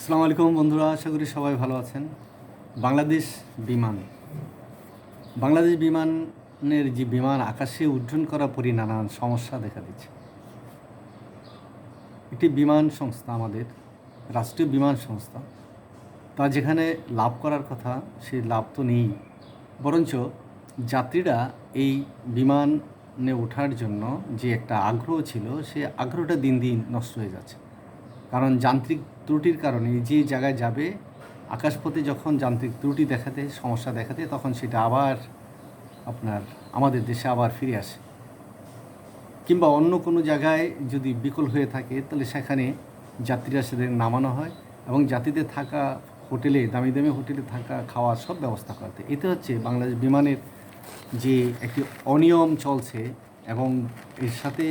আসসালামু আলাইকুম বন্ধুরা, আশা করি সবাই ভালো আছেন। বাংলাদেশ বিমান। বাংলাদেশ বিমানের যে বিমান আকাশে উড্ডয়ন করার পরই নানান সমস্যা দেখা দিচ্ছে। একটি বিমান সংস্থা আমাদের, রাষ্ট্রীয় বিমান সংস্থা, তা যেখানে লাভ করার কথা সেই লাভ তো নেই। বরঞ্চ যাত্রীরা এই বিমানে ওঠার জন্য যে একটা আগ্রহ ছিল, সে আগ্রহটা দিন দিন নষ্ট হয়ে যাচ্ছে। কারণ যান্ত্রিক ত্রুটির কারণে যে জায়গায় যাবে, আকাশপথে যখন যান্ত্রিক ত্রুটি দেখাতে, সমস্যা দেখাতে, তখন সেটা আবার আপনার আমাদের দেশে আবার ফিরে আসে। কিংবা অন্য কোনো জায়গায় যদি বিকল হয়ে থাকে, তাহলে সেখানে যাত্রীরা সেদের নামানো হয় এবং যাত্রীদের থাকা হোটেলে, দামি দামি হোটেলে থাকা খাওয়া সব ব্যবস্থা করতে এতে হচ্ছে বাংলাদেশ বিমানের যে একটি অনিয়ম চলছে এবং এর সাথে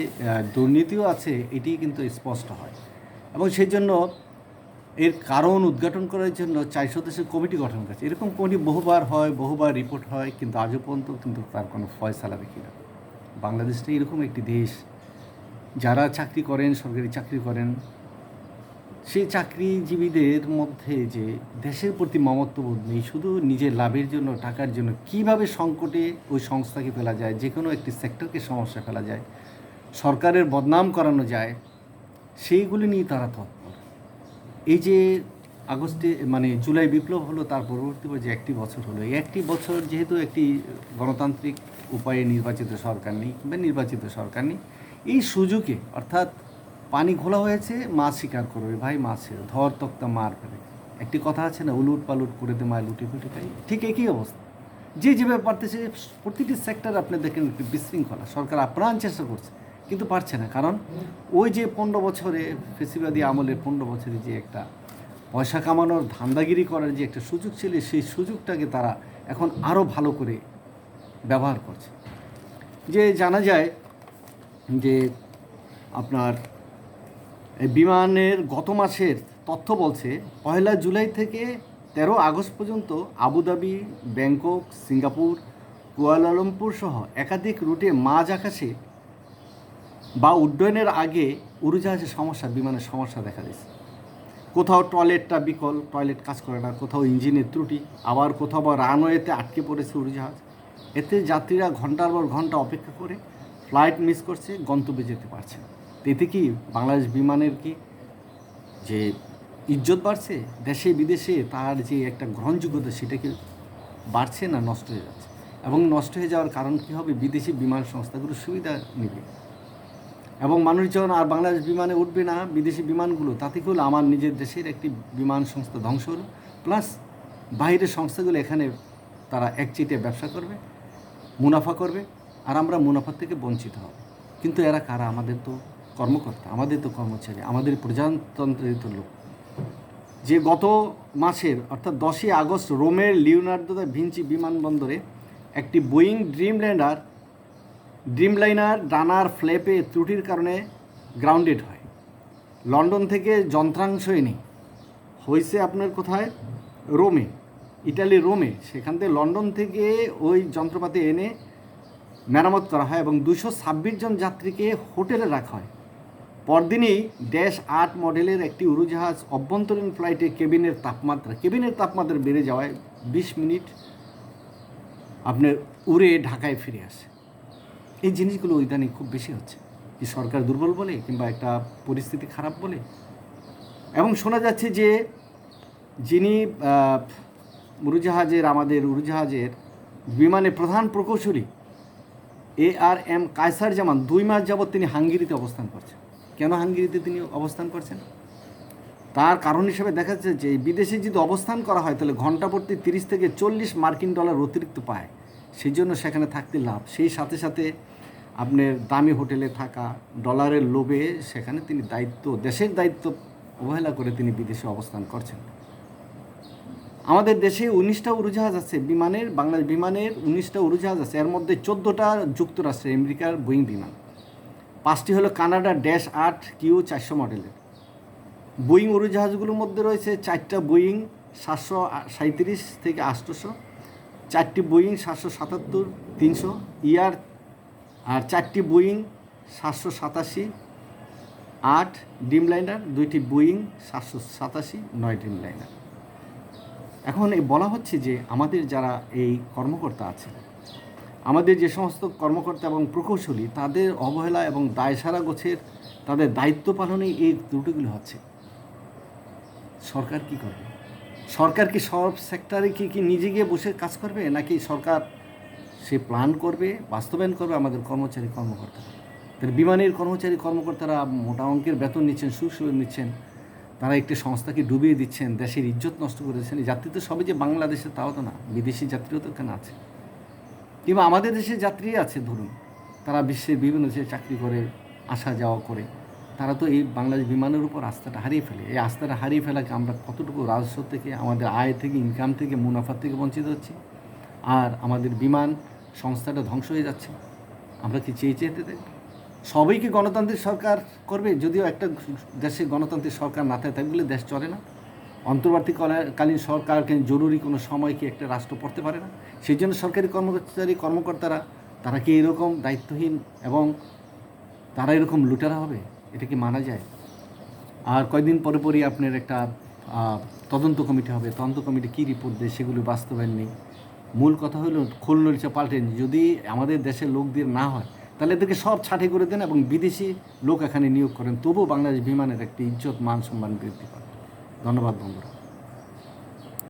দুর্নীতিও আছে এটি কিন্তু স্পষ্ট হয়। এবং সেই জন্য এর কারণ উদ্ঘাটন করার জন্য চার সদস্যের কমিটি গঠন করেছে। এরকম কমিটি বহুবার হয়, বহুবার রিপোর্ট হয়, কিন্তু আজও পর্যন্ত কিন্তু তার কোনো ফয়সালা দেখি না। বাংলাদেশটা এরকম একটি দেশ, যারা চাকরি করেন, সরকারি চাকরি করেন, সেই চাকরিজীবীদের মধ্যে যে দেশের প্রতি মমত্ববোধ নেই, শুধু নিজের লাভের জন্য, টাকার জন্য, কীভাবে সংকটে ওই সংস্থাকে ফেলা যায় যে কোনো একটি সেক্টরকে সমস্যা ফেলা যায়, সরকারের বদনাম করানো যায় সেইগুলি নিয়ে তারা তৎপর। এই যে আগস্টে মানে জুলাই বিপ্লব হলো, তার পরবর্তী যে একটি বছর হলো, এই একটি বছর যেহেতু একটি গণতান্ত্রিক উপায়ে নির্বাচিত সরকার নেই কিংবা নির্বাচিত সরকার নেই, এই সুযোগে, অর্থাৎ পানি ঘোলা হয়েছে, মাছ শিকার করবে ভাই, মাছের ধর তক্তা মার ফেলে। একটি কথা আছে না, উলুট পালুট করে দে মায় লুটে ফুটে খাই ঠিক একই অবস্থা। যে যেভাবে পারতেছে প্রতিটি সেক্টর আপনি দেখেন একটি বিশৃঙ্খলা, সরকার আপ্রাণ চেষ্টা করছে। কিন্তু পারছে না। কারণ ওই যে পনেরো বছরে ফেসিবাদী আমলের পনেরো বছরে যে একটা পয়সা কামানোর ধান্দাগিরি করার যে একটা সুযোগ ছিল, সেই সুযোগটাকে তারা এখন আরও ভালো করে ব্যবহার করছে। যে জানা যায় যে আপনার বিমানের গত মাসের তথ্য বলছে, পয়লা জুলাই থেকে তেরো আগস্ট পর্যন্ত আবুধাবি ব্যাংকক, সিঙ্গাপুর, কুয়ালালামপুর সহ একাধিক রুটে মাঝ আকাশে বা উড্ডয়নের আগে উড়োজাহাজের সমস্যা, বিমানের সমস্যা দেখা দিয়েছে। কোথাও টয়লেটটা বিকল, টয়লেট কাজ করে না, কোথাও ইঞ্জিনের ত্রুটি, আবার কোথাও বা রানওয়েতে আটকে পড়েছে উড়োজাহাজ এতে যাত্রীরা ঘণ্টার পর ঘণ্টা অপেক্ষা করে ফ্লাইট মিস করছে, গন্তব্যে যেতে পারছে না। এতে কি বাংলাদেশ বিমানের কি যে ইজ্জত বাড়ছে? দেশে বিদেশে তার যে একটা গ্রহণযোগ্যতা সেটা কি বাড়ছে না নষ্ট হয়ে যাচ্ছে? এবং নষ্ট হয়ে যাওয়ার কারণ কী হবে? বিদেশি বিমান সংস্থাগুলো সুবিধা নেবে। এবং মানুষজন আর বাংলাদেশ বিমানে উঠবে না, বিদেশি বিমানগুলো, তাতে কি হলো? আমার নিজের দেশের একটি বিমান সংস্থা ধ্বংস হলো। প্লাস বাইরের সংস্থাগুলো এখানে তারা একচিটে ব্যবসা করবে, মুনাফা করবে, আর আমরা মুনাফা থেকে বঞ্চিত হব। কিন্তু এরা কারা? আমাদের তো কর্মকর্তা, আমাদের তো কর্মচারী, আমাদের প্রজাতন্ত্রের তো লোক। যে গত মাসের, অর্থাৎ দশই আগস্ট, রোমের লিওনার্দো দা ভিঞ্চি বিমানবন্দরে একটি বোয়িং ড্রিমল্যান্ডার ড্রিমলাইনার ডানার ফ্ল্যাপে ত্রুটির কারণে গ্রাউন্ডেড হয়। লন্ডন থেকে যন্ত্রাংশ এনে হয়েছে আপনার কোথায়? রোমে, ইটালি রোমে। সেখান থেকে লন্ডন থেকে ওই যন্ত্রপাতি এনে মেরামত করা হয় এবং দুশো ছাব্বিশ জন যাত্রীকে হোটেলে রাখা হয়। পরদিনই ড্যাশ আট মডেলের একটি উড়োজাহাজ অভ্যন্তরীণ ফ্লাইটে কেবিনের তাপমাত্রা কেবিনের তাপমাত্রা বেড়ে যাওয়ায় বিশ মিনিট আপনার উড়ে ঢাকায় ফিরে আসে। এই জিনিসগুলো ইদানিং খুব বেশি হচ্ছে। কি সরকার দুর্বল বলে কিংবা একটা পরিস্থিতি খারাপ বলে। এবং শোনা যাচ্ছে যে যিনি উড়োজাহাজের, আমাদের উড়োজাহাজের বিমানের প্রধান প্রকৌশলী, এ আর এম কায়সার জামান দুই মাস যাবৎ তিনি হাঙ্গেরিতে অবস্থান করছেন। কেন হাঙ্গেরিতে তিনি অবস্থান করছেন? তার কারণ হিসেবে দেখা যাচ্ছে যে বিদেশে যদি অবস্থান করা হয়, তাহলে ঘণ্টা প্রতি তিরিশ থেকে চল্লিশ মার্কিন ডলার অতিরিক্ত পায়। সেই জন্য সেখানে থাকতে লাভ। সেই সাথে সাথে আপনার দামি হোটেলে থাকা ডলারের লোভে সেখানে তিনি দায়িত্ব, দেশের দায়িত্ব অবহেলা করে তিনি বিদেশে অবস্থান করছেন। আমাদের দেশে উনিশটা উড়োজাহাজ আছে, বিমানের, বাংলাদেশ বিমানের উনিশটা উড়োজাহাজ আছে। এর মধ্যে চোদ্দোটা যুক্তরাষ্ট্রের আমেরিকার বোয়িং বিমান। পাঁচটি হলো কানাডার ড্যাশ আট কিউ চারশো মডেলের। বোয়িং উড়োজাহাজগুলোর মধ্যে রয়েছে চারটা বোয়িং সাতশো সাঁত্রিশ থেকে আটশোশো চারটি বোয়িং সাতশো সাতাত্তর, তিনশো, ইয়ার আর চারটি বোয়িং সাতশো সাতাশি, আট ডিম লাইনার, দুইটি বুইং সাতশো সাতাশি, নয় ডিম লাইনার। এখন এই বলা হচ্ছে যে আমাদের যারা এই কর্মকর্তা আছে আমাদের যে সমস্ত কর্মকর্তা এবং প্রকৌশলী, তাদের অবহেলা এবং দায়সারা গোছের তাদের দায়িত্ব পালনে এই ত্রুটিগুলি হচ্ছে। সরকার কি করবে? সরকার কি সব সেক্টরে কি কি নিজে গিয়ে বসে কাজ করবে, নাকি সরকার সে প্ল্যান করবে, বাস্তবায়ন করবে আমাদের কর্মচারী কর্মকর্তা তাহলে বিমানের কর্মচারী কর্মকর্তারা মোটা অঙ্কের বেতন নিচ্ছেন সুসুযোগ নিচ্ছেন, তারা একটি সংস্থাকে ডুবিয়ে দিচ্ছেন, দেশের ইজ্জত নষ্ট করেছেন যাত্রী তো সবই যে বাংলাদেশে, তাও তো না, বিদেশি যাত্রীও তো এখানে আছে। কিংবা আমাদের দেশে যাত্রী আছে, ধরুন, তারা বিশ্বের বিভিন্ন দেশে চাকরি করে, আসা যাওয়া করে। তারা তো এই বাংলাদেশ বিমানের উপর আস্থাটা হারিয়ে ফেলে। এই আস্থাটা হারিয়ে ফেলাকে আমরা কতটুকু রাজস্ব থেকে, আমাদের আয় থেকে ইনকাম থেকে মুনাফার থেকে বঞ্চিত হচ্ছি? আর আমাদের বিমান সংস্থাটা ধ্বংস হয়ে যাচ্ছে। আমরা কি চেয়ে চেয়ে দেব? দেখব সবাইকে গণতান্ত্রিক সরকার করবে? যদিও একটা দেশে গণতান্ত্রিক সরকার না থাকে বলে দেশ চলে না। অন্তর্বর্তীকালীন সরকারকে জরুরি কোনো সময় কি একটা রাষ্ট্র পড়তে পারে না? সেই জন্য সরকারি কর্মচারী, কর্মকর্তারা, তারা কি এরকম দায়িত্বহীন এবং তারা এরকম লুটেরা হবে? এটা কি মানা যায়? আর কয়েকদিন পরে পরই আপনার একটা তদন্ত কমিটি হবে। তদন্ত কমিটি কী রিপোর্ট দেয় সেগুলো বাস্তবায়ন নেই। মূল কথা হলো খোল পাল্টেন যদি আমাদের দেশের লোকদের না হয়, তাহলে এদেরকে সব ছাঁটে করে দেন এবং বিদেশি লোক এখানে নিয়োগ করেন। তবুও বাংলাদেশ বিমানের একটি ইজ্জত, মান, সম্মান বৃদ্ধি পায় ধন্যবাদ বন্ধুরা।